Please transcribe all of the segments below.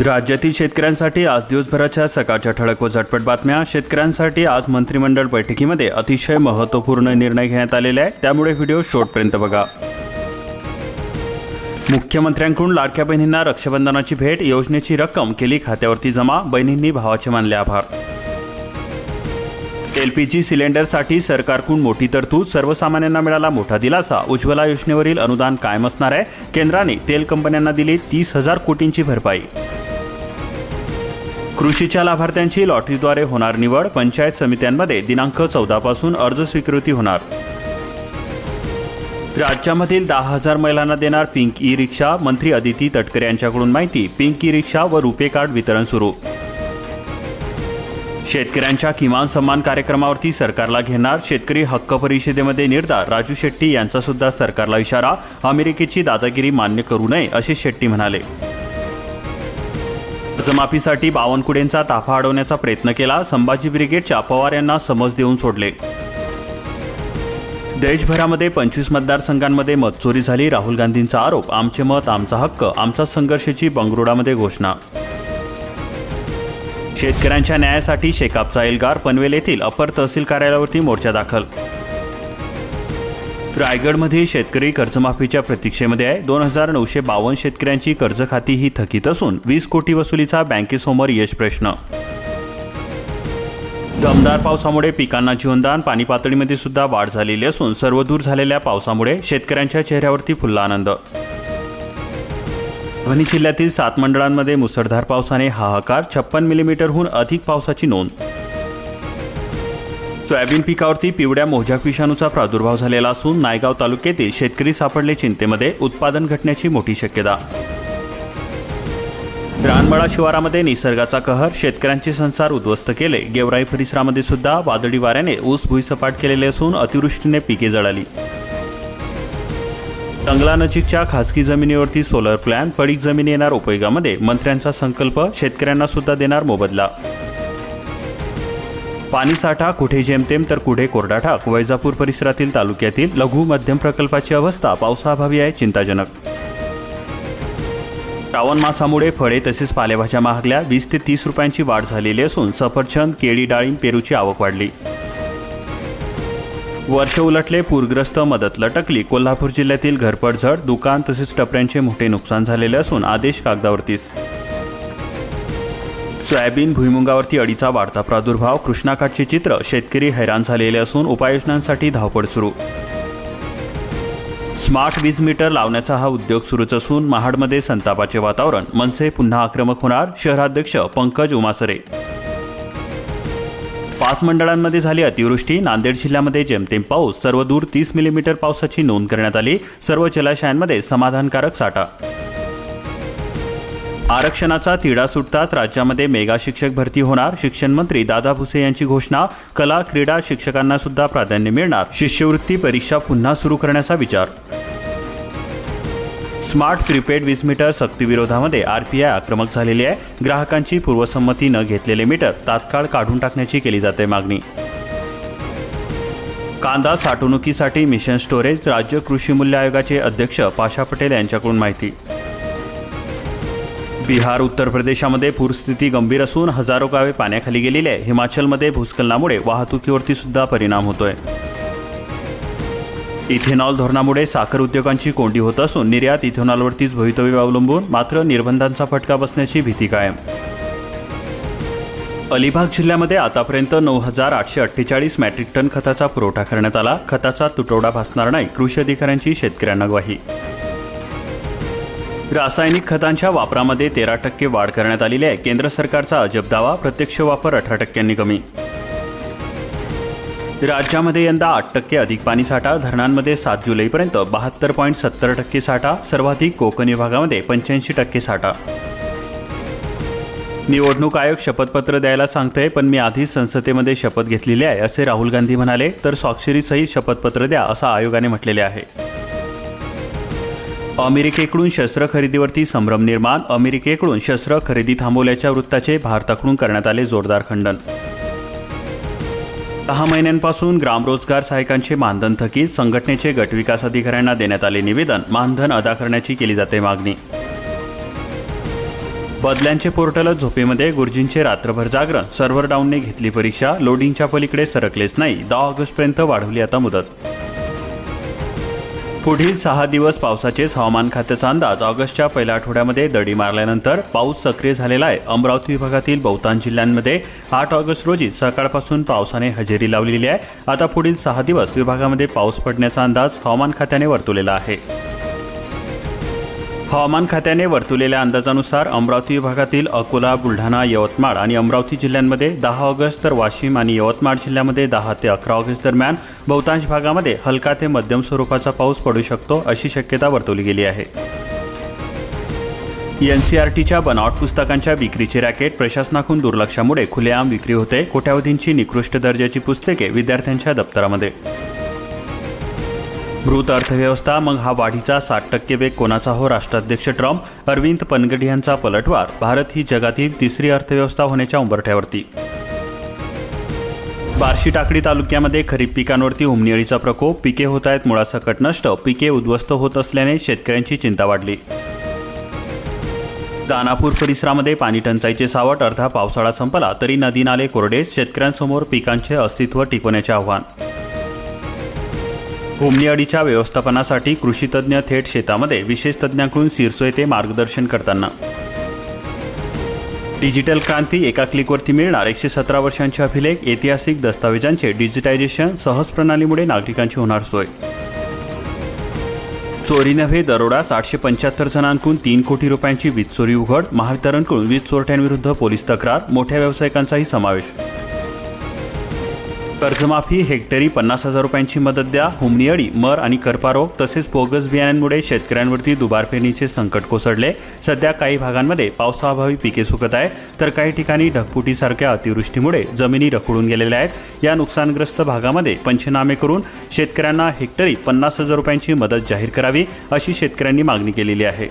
राज्यातील शेतकऱ्यांसाठी आज दिवसभराच्या सकाळच्या ठळक व झटपट बातम्या. शेतकऱ्यांसाठी आज मंत्रिमंडळ बैठकीमध्ये अतिशय महत्त्वपूर्ण निर्णय घेण्यात आलेले आहे त्यामुळे व्हिडिओ शेवटपर्यंत बघा. मुख्यमंत्र्यांकडून लाडक्या बहिणींना रक्षाबंधनाची भेट योजनेची रक्कम केली खात्यावरती जमा बहिणींनी भावाचे मानले आभार. एलपीजी सिलेंडरसाठी सरकारकडून मोठी तरतूद सर्वसामान्यांना मिळाला मोठा दिलासा. उज्ज्वला योजनेवरील अनुदान कायम असणार आहे. केंद्राने तेल कंपन्यांना दिली तीस हजार कोटींची भरपाई. कृषीच्या लाभार्थ्यांची लॉटरीद्वारे होणार निवड पंचायत समित्यांमध्ये दिनांक चौदापासून अर्ज स्वीकृती होणार. राज्यामधील दहा हजार महिलांना देणार पिंक ई रिक्षा मंत्री अदिती तटकरे यांच्याकडून माहिती पिंक ई रिक्षा व रुपे कार्ड वितरण सुरू. शेतकऱ्यांच्या किमान सन्मान कार्यक्रमावरती सरकारला घेणार शेतकरी हक्क परिषदेमध्ये निर्धार राजू शेट्टी यांचा सुद्धा सरकारला इशारा अमेरिकेची दादागिरी मान्य करू नये असे शेट्टी म्हणाले. कर्जमाफीसाठी बावनकुडेंचा ताफा अडवण्याचा प्रयत्न केला संभाजी ब्रिगेडच्या पवार यांना समज देऊन सोडले. देशभरामध्ये पंचवीस मतदारसंघांमध्ये मतचोरी झाली राहुल गांधींचा आरोप आमचे मत आमचा हक्क आमचा संघर्षाची बंगरुडामध्ये घोषणा. शेतकऱ्यांच्या न्यायासाठी शेकापचा एल्गार पनवेल येथील अपर तहसील कार्यालयावरती मोर्चा दाखल. रायगडमध्ये शेतकरी कर्जमाफीच्या प्रतीक्षेमध्ये आहे. दोन हजार नऊशे बावन्न शेतकऱ्यांची कर्ज खाती ही थकीत असून वीस कोटी वसुलीचा बँकेसमोर यश प्रश्न. दमदार पावसामुळे पिकांना जीवनदान पाणी पातळीमध्ये सुद्धा वाढ झालेली असून सर्वदूर झालेल्या पावसामुळे शेतकऱ्यांच्या चेहऱ्यावरती फुलला आनंद परभणी जिल्ह्यातील सात मंडळांमध्ये मुसळधार पावसाने हाहाकार छप्पन मिलीमीटरहून अधिक पावसाची नोंद. सोयाबीन पिकावरती पिवळ्या मोजाक विषाणूचा प्रादुर्भाव झालेला असून नायगाव तालुक्यातील शेतकरी सापडले चिंतेमध्ये उत्पादन घटण्याची मोठी शक्यता. रानमळा शिवारामध्ये निसर्गाचा कहर शेतकऱ्यांचे संसार उद्ध्वस्त केले. गेवराई परिसरामध्ये सुद्धा वादळी वाऱ्याने ऊस भुईसपाट केलेले असून अतिवृष्टीने पिके जळाली. जंगलानजीकच्या खासगी जमिनीवरती सोलर प्लॅन पडीक जमिनी येणार उपयोगामध्ये मंत्र्यांचा संकल्प शेतकऱ्यांना सुद्धा देणार मोबदला. पाणीसाठा कुठे जेमतेम तर कुठे कोरडाठाक वैजापूर परिसरातील तालुक्यातील लघु मध्यम प्रकल्पाची अवस्था पावसाअभावी आहे चिंताजनक. श्रावण मासामुळे फळे तसेच पालेभाज्या महागल्या वीस ते तीस रुपयांची वाढ झालेली असून सफरचंद केळी डाळिंब पेरूची आवक वाढली. वर्ष उलटले पूरग्रस्त मदत लटकली. कोल्हापूर जिल्ह्यातील घरपडझड दुकान तसेच टपऱ्यांचे मोठे नुकसान झालेले असून आदेश कागदावरतीच. सोयाबीन भुईमुगावरती अडीचा वाढता प्रादुर्भाव कृष्णाकाठचे चित्र शेतकरी हैराण झालेले असून उपाययोजनांसाठी धावपळ सुरू. स्मार्ट वीज मीटर लावण्याचा हा उद्योग सुरूच असून महाडमध्ये संतापाचे वातावरण. मनसे पुन्हा आक्रमक होणार शहराध्यक्ष पंकज उमासरे. पाच मंडळांमध्ये झाली अतिवृष्टी. नांदेड जिल्ह्यामध्ये जेमतेम पाऊस सर्वदूर तीस मिलीमीटर पावसाची नोंद करण्यात आली. सर्व जलाशयांमध्ये समाधानकारक साठा आरक्षणाचा तिढा सुटताच राज्यामध्ये मेगा शिक्षक भरती होणार. शिक्षण मंत्री दादा भुसे यांची घोषणा. कला क्रीडा शिक्षकांना सुद्धा प्राधान्य मिळणार. शिष्यवृत्ती परीक्षा पुन्हा सुरू करण्याचा विचार. स्मार्ट प्रीपेड वीज मीटर सक्तीविरोधामध्ये आरपीआय आक्रमक झालेली आहे. ग्राहकांची पूर्वसंमती न घेतलेले मीटर तात्काळ काढून टाकण्याची केली जाते मागणी. कांदा साठवणुकीसाठी मिशन स्टोरेज राज्य कृषी मूल्य आयोगाचे अध्यक्ष पाशा पटेल यांच्याकडून माहिती. बिहार उत्तर प्रदेशामध्ये पूरस्थिती गंभीर असून हजारो गावे पाण्याखाली गेलेली आहे. हिमाचलमध्ये भूस्खलनामुळे वाहतुकीवरती सुद्धा परिणाम होतोय. इथेनॉल धोरणामुळे साखर उद्योगांची कोंडी होत असून निर्यात इथेनॉलवरतीच भवितव्य अवलंबून मात्र निर्बंधांचा फटका बसण्याची भीती कायम. अलिबाग जिल्ह्यामध्ये आतापर्यंत नऊ हजार आठशे अठ्ठेचाळीस मॅट्रिक टन खताचा पुरवठा करण्यात आला. खताचा तुटवडा भासणार नाही कृषी अधिकाऱ्यांची शेतकऱ्यांना ग्वाही. रासायनिक खतांच्या वापरामध्ये तेरा टक्के वाढ करण्यात आलेली आहे. केंद्र सरकारचा अजब दावा प्रत्यक्ष वापर अठरा टक्क्यांनी कमी. राज्यामध्ये यंदा आठ टक्के अधिक पाणी साठा धरणांमध्ये सात जुलैपर्यंत बहात्तर पॉईंट सत्तर टक्के साठा सर्वाधिक कोकण विभागामध्ये पंच्याऐंशी टक्के साठा. निवडणूक आयोग शपथपत्र द्यायला सांगतोय पण मी आधीच संसदेमध्ये शपथ घेतलेली आहे असे राहुल गांधी म्हणाले तर स्वाक्षरीसहित शपथपत्र द्या असं आयोगाने म्हटलेले आहे. अमेरिकेकडून शस्त्र खरेदीवरती संभ्रम निर्माण अमेरिकेकडून शस्त्र खरेदी थांबवल्याच्या वृत्ताचे भारताकडून करण्यात आले जोरदार खंडन. दहा महिन्यांपासून ग्रामरोजगार सहायकांचे मानधन थकीत संघटनेचे गटविकास अधिकाऱ्यांना देण्यात आले निवेदन मानधन अदा करण्याची केली जाते मागणी. बदल्यांचे पोर्टलच झोपेमध्ये गुरुजींचे रात्रभर जागरण सर्व्हर डाऊनने घेतली परीक्षा लोडिंगच्या पलीकडे सरकलेच नाही दहा ऑगस्टपर्यंत वाढवली आता मुदत. पुढील सहा दिवस पावसाचेच हवामान खात्याचा अंदाज ऑगस्टच्या पहिल्या आठवड्यामध्ये दडी मारल्यानंतर पाऊस सक्रिय झालेला आहे. अमरावती विभागातील बहुतांश जिल्ह्यांमध्ये आठ ऑगस्ट रोजी सकाळपासून पावसाने हजेरी लावलेली आहे. आता पुढील सहा दिवस विभागामध्ये पाऊस पडण्याचा अंदाज हवामान खात्याने वर्तवलेला आहे. हवामान खात्याने वर्तवलेल्या अंदाजानुसार अमरावती विभागातील अकोला बुलढाणा यवतमाळ आणि अमरावती जिल्ह्यांमध्ये दहा ऑगस्ट तर वाशिम आणि यवतमाळ जिल्ह्यामध्ये दहा ते अकरा ऑगस्ट दरम्यान बहुतांश भागामध्ये हलका ते मध्यम स्वरूपाचा पाऊस पडू शकतो अशी शक्यता वर्तवली गेली आहे. एन सी आर टीच्या बनावट पुस्तकांच्या विक्रीचे रॅकेट प्रशासनाकडून दुर्लक्षामुळे खुलेआम विक्री होते कोट्यावधींची निकृष्ट दर्जाची पुस्तके विद्यार्थ्यांच्या दप्तरामध्ये. मृत अर्थव्यवस्था मग हा वाढीचा साठ टक्के वेग कोणाचा हो राष्ट्राध्यक्ष ट्रम्प? अरविंद पनगडी यांचा पलटवार भारत ही जगातील तिसरी अर्थव्यवस्था होण्याच्या उंबरठ्यावरती. बार्शी टाकडी तालुक्यामध्ये खरीप पिकांवरती उमनीअळीचा प्रकोप पिके होत आहेत मुळासकट नष्ट पिके उद्ध्वस्त होत असल्याने शेतकऱ्यांची चिंता वाढली. दानापूर परिसरामध्ये पाणी टंचाईचे सावट अर्धा पावसाळा संपला तरी नदी नाले कोरडे शेतकऱ्यांसमोर पिकांचे अस्तित्व टिकवण्याचे आव्हान. होमणी अडीच्या व्यवस्थापनासाठी कृषीतज्ञ थेट शेतामध्ये विशेष तज्ज्ञांकडून सिरसो येथे मार्गदर्शन करताना. डिजिटल क्रांती एका क्लिकवरती मिळणार. एकशे सतरा वर्षांचे अभिलेख ऐतिहासिक दस्तावेजांचे डिजिटायझेशन सहज प्रणालीमुळे नागरिकांची होणार सोय. चोरी नव्हे दरोडा आठशे पंच्याहत्तर जणांकडून तीन कोटी रुपयांची वीज चोरी उघड महावितरणकडून वीज चोरट्यांविरुद्ध पोलीस तक्रार मोठ्या व्यावसायिकांचाही समावेश. कर्जमाफी हेक्टरी पन्नास हजार रुपयांची मदत द्या हुमणीअडी मर आणि करपारोग तसेच बोगस बियाण्यांमुळे शेतकऱ्यांवरती दुबारफेरणीचे संकट कोसळले. सध्या काही भागांमध्ये पावसाअभावी पिके सुकत आहे तर काही ठिकाणी ढगफुटीसारख्या अतिवृष्टीमुळे जमिनी रखडून गेलेल्या आहेत. या नुकसानग्रस्त भागामध्ये पंचनामे करून शेतकऱ्यांना हेक्टरी पन्नास हजार रुपयांची मदत जाहीर करावी अशी शेतकऱ्यांनी मागणी केलेली आहे.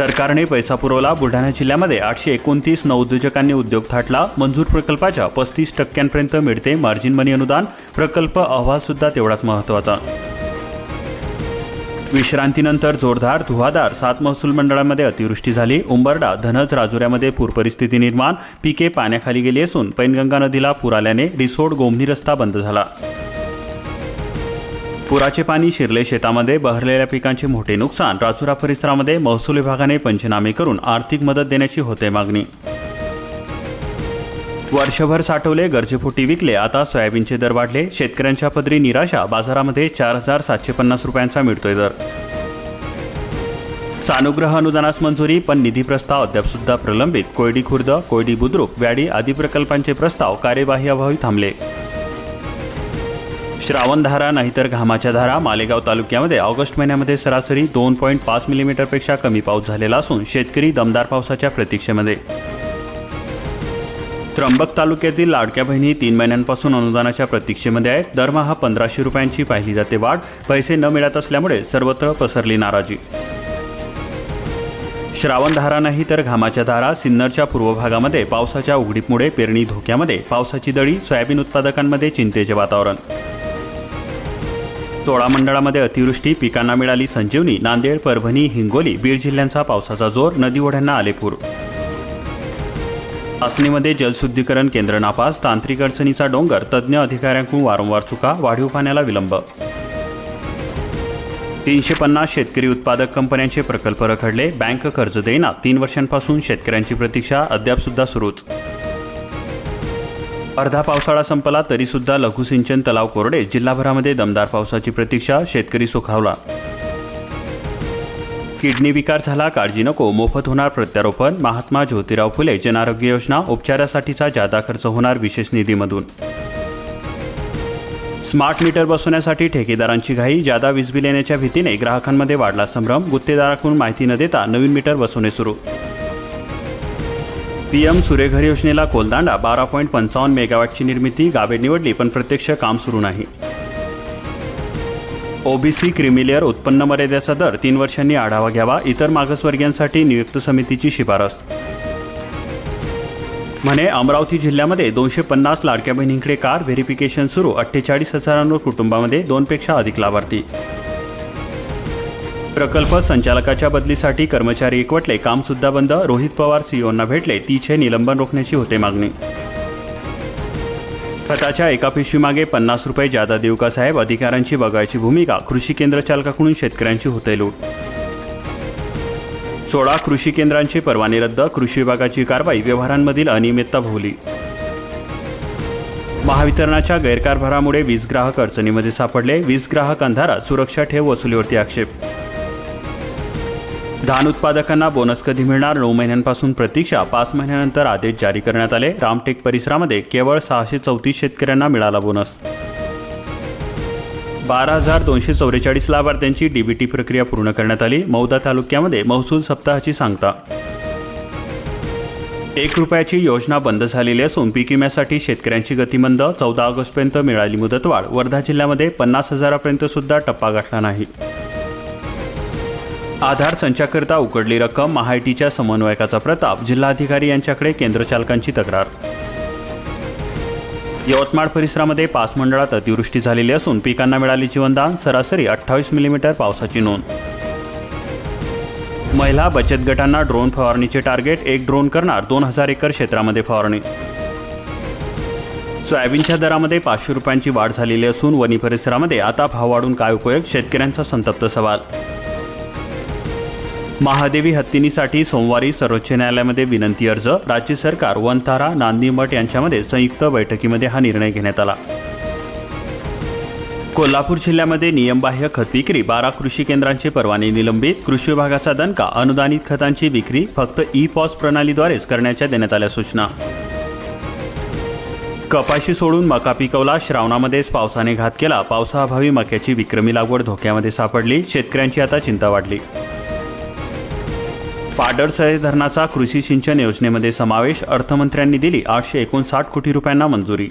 सरकारने पैसा पुरवला. बुलढाणा जिल्ह्यामध्ये आठशे एकोणतीस नवउद्योजकांनी उद्योग थाटला. मंजूर प्रकल्पाच्या पस्तीस टक्क्यांपर्यंत मिळते मार्जिन मनी अनुदान. प्रकल्प अहवाल सुद्धा तेवढाच महत्त्वाचा. विश्रांतीनंतर जोरदार धुवाधार. सात महसूल मंडळांमध्ये अतिवृष्टी झाली. उंबरडा धनज राजुऱ्यामध्ये पूरपरिस्थिती निर्माण. पिके पाण्याखाली गेली असून पैनगंगा नदीला पूर आल्याने रिसोड गोमनी रस्ता बंद झाला. पुराचे पाणी शिरले शेतामध्ये बहरलेल्या पिकांचे मोठे नुकसान. राजुरा परिसरामध्ये महसूल विभागाने पंचनामे करून आर्थिक मदत देण्याची होते मागणी. वर्षभर साठवले गरजेपोटी विकले आता सोयाबीनचे दर वाढले. शेतकऱ्यांच्या पदरी निराशा बाजारामध्ये चार हजार सातशे पन्नास रुपयांचा मिळतोय दर. सानुग्रह अनुदानास मंजुरी पण निधी प्रस्ताव अद्यापसुद्धा प्रलंबित. कोयडी खुर्द कोयडी बुद्रुक व्याडी आदी प्रकल्पांचे प्रस्ताव कार्यवाही अभावी थांबले. श्रावणधारा नाहीतर घामाच्या धारा मालेगाव तालुक्यामध्ये ऑगस्ट महिन्यामध्ये सरासरी दोन पॉईंट पाच मिलीमीटरपेक्षा कमी पाऊस झालेला असून शेतकरी दमदार पावसाच्या प्रतीक्षेमध्ये. त्र्यंबक तालुक्यातील लाडक्या बहिणी तीन महिन्यांपासून अनुदानाच्या प्रतीक्षेमध्ये आहेत. दरमहा पंधराशे रुपयांची पाहिली जाते वाढ. पैसे न मिळत असल्यामुळे सर्वत्र पसरली नाराजी. श्रावणधारा नाही तर घामाच्या धारा सिन्नरच्या पूर्व भागामध्ये पावसाच्या उघडीपमुळे पेरणी धोक्यामध्ये पावसाची दडी सोयाबीन उत्पादकांमध्ये चिंतेचे वातावरण. तोडा मंडळामध्ये अतिवृष्टी पिकांना मिळाली संजीवनी नांदेड परभणी हिंगोली बीड जिल्ह्यांचा पावसाचा जोर नदी ओढ्यांना आले पूर आसनीमध्ये जलशुद्धीकरण केंद्र नापास तांत्रिक अडचणीचा डोंगर तज्ज्ञ अधिकाऱ्यांकडून वारंवार चुका वाढीव पाण्याला विलंब. तीनशे पन्नास शेतकरी उत्पादक कंपन्यांचे प्रकल्प रखडले बँक कर्ज देईना तीन वर्षांपासून शेतकऱ्यांची प्रतीक्षा अद्यापसुद्धा सुरूच. अर्धा पावसाळा संपला तरी सुद्धा लघुसिंचन तलाव कोरडे जिल्हाभरामध्ये दमदार पावसाची प्रतीक्षा शेतकरी सुखावला. किडनी विकार झाला काळजी नको मोफत होणार प्रत्यारोपण महात्मा ज्योतिराव फुले जनआरोग्य योजना उपचारासाठीचा जादा खर्च होणार विशेष निधीमधून. स्मार्ट मीटर बसवण्यासाठी ठेकेदारांची घाई जादा वीज बिल येण्याच्या भीतीने ग्राहकांमध्ये वाढला संभ्रम गुत्तेदाराकडून माहिती न देता नवीन मीटर बसवणे सुरू. पीएम सूर्यघर योजनेला कोलदांडा बारा पॉईंट पंचावन्न मेगावॅटची निर्मिती गावे निवडली पण प्रत्यक्ष काम सुरू नाही. ओबीसी क्रिमिलेअर उत्पन्न मर्यादेचा दर तीन वर्षांनी आढावा घ्यावा इतर मागासवर्गीयांसाठी नियुक्त समितीची शिफारस. म्हणे अमरावती जिल्ह्यामध्ये दोनशे पन्नास लाडक्या बहिणींकडे कार व्हेरिफिकेशन सुरू अठ्ठेचाळीस हजारांवर कुटुंबामध्ये दोनपेक्षा अधिक लाभार्थी. प्रकल्प संचालकाच्या बदलीसाठी कर्मचारी एकवटले कामसुद्धा बंद रोहित पवार सीओंना भेटले तिचे निलंबन रोखण्याची होते मागणी. खताच्या एका पिशवीमागे पन्नास रुपये जादा देऊ का साहेब? अधिकाऱ्यांची बघायची भूमिका कृषी केंद्र चालकाकडून शेतकऱ्यांची होते लूट. सोळा कृषी केंद्रांचे परवाने रद्द कृषी विभागाची कारवाई व्यवहारांमधील अनियमितता भोवली. महावितरणाच्या गैरकारभारामुळे वीज ग्राहक अडचणीमध्ये सापडले वीज ग्राहक अंधारात सुरक्षा ठेव वसुलीवरती आक्षेप. धान उत्पादकांना बोनस कधी मिळणार? नऊ महिन्यांपासून प्रतीक्षा. पाच महिन्यानंतर आदेश जारी करण्यात आले. रामटेक परिसरामध्ये केवळ सहाशे चौतीस शेतकऱ्यांना मिळाला बोनस. बारा हजार दोनशे चौवेचाळीस लाभार्थ्यांची डीबीटी प्रक्रिया पूर्ण करण्यात आली. मौदा तालुक्यामध्ये महसूल सप्ताहाची सांगता. एक रुपयाची योजना बंद झालेली असून पीक विम्यासाठी शेतकऱ्यांची गतिमंद चौदा ऑगस्टपर्यंत मिळाली मुदतवाढ. वर्धा जिल्ह्यामध्ये पन्नास हजारापर्यंत सुद्धा टप्पा गाठला नाही. आधार संचाकरिता उकडली रक्कम महाआयटीच्या समन्वयकाचा प्रताप जिल्हाधिकारी यांच्याकडे केंद्र चालकांची तक्रार. यवतमाळ परिसरामध्ये पाच मंडळात अतिवृष्टी झालेली असून पिकांना मिळाली जीवनदान सरासरी अठ्ठावीस मिलीमीटर पावसाची नोंद. महिला बचत गटांना ड्रोन फवारणीचे टार्गेट एक ड्रोन करणार दोन हजार एकर क्षेत्रामध्ये फवारणी. सोयाबीनच्या दरामध्ये पाचशे रुपयांची वाढ झालेली असून वनी परिसरामध्ये आता भाव वाढून काय उपयोग? शेतकऱ्यांचा संतप्त सवाल. महादेवी हत्तीनीसाठी सोमवारी सर्वोच्च न्यायालयामध्ये विनंती अर्ज. राज्य सरकार वनतारा नांदी मठ यांच्यामध्ये संयुक्त बैठकीमध्ये हा निर्णय घेण्यात आला. कोल्हापूर जिल्ह्यामध्ये नियमबाह्य खत विक्री बारा कृषी केंद्रांचे परवाने निलंबित. कृषी विभागाचा दणका अनुदानित खतांची विक्री फक्त ई पॉस प्रणालीद्वारेच करण्याच्या देण्यात आल्या सूचना. कपाशी सोडून मका पिकवला श्रावणामध्येच पावसाने घात केला. पावसाअभावी मक्याची विक्रमी लागवड धोक्यामध्ये सापडली. शेतकऱ्यांची आता चिंता वाढली. पाडळसळे धरणाचा कृषी सिंचन योजनेमध्ये समावेश अर्थमंत्र्यांनी दिली आठशे एकोणसाठ कोटी रुपयांना मंजुरी.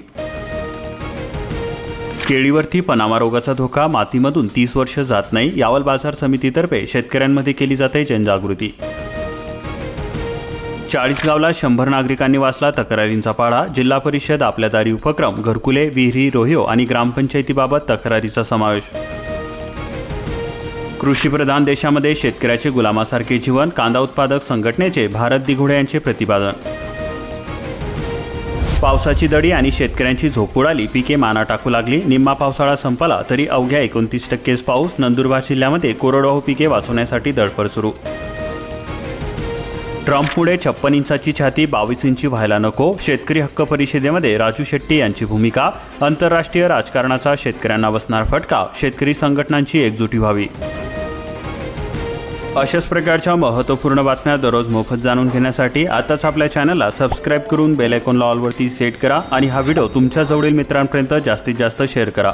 केळीवरती पनामा रोगाचा धोका मातीमधून तीस वर्ष जात नाही यावल बाजार समितीतर्फे शेतकऱ्यांमध्ये केली जाते जनजागृती. चाळीसगावला शंभर नागरिकांनी वाचला तक्रारींचा पाढा जिल्हा परिषद आपल्या दारी उपक्रम घरकुले विहिरी रोहिओ आणि ग्रामपंचायतीबाबत तक्रारीचा समावेश. कृषीप्रधान देशामध्ये शेतकऱ्याचे गुलामासारखे जीवन कांदा उत्पादक संघटनेचे भारत दिघुडे यांचे प्रतिपादन. पावसाची दडी आणि शेतकऱ्यांची झोप उडाली पिके माना टाकू लागली निम्मा पावसाळा संपला तरी अवघ्या एकोणतीस टक्केच पाऊस नंदुरबार जिल्ह्यामध्ये कोरडवाहू पिके वाचवण्यासाठी धडपड सुरू. ट्रम्पमुळे छप्पन इंचाची छाती बावीस इंची व्हायला नको. शेतकरी हक्क परिषदेमध्ये राजू शेट्टी यांची भूमिका. आंतरराष्ट्रीय राजकारणाचा शेतकऱ्यांना बसणार फटका. शेतकरी संघटनांची एकजुटी व्हावी. अशाच प्रकारच्या महत्त्वपूर्ण बातम्या दररोज मोफत जाणून घेण्यासाठी आताच आपल्या चॅनलला सबस्क्राईब करून बेलायकॉन लॉलवरती सेट करा आणि हा व्हिडिओ तुमच्या जवळील मित्रांपर्यंत जास्तीत जास्त शेअर करा.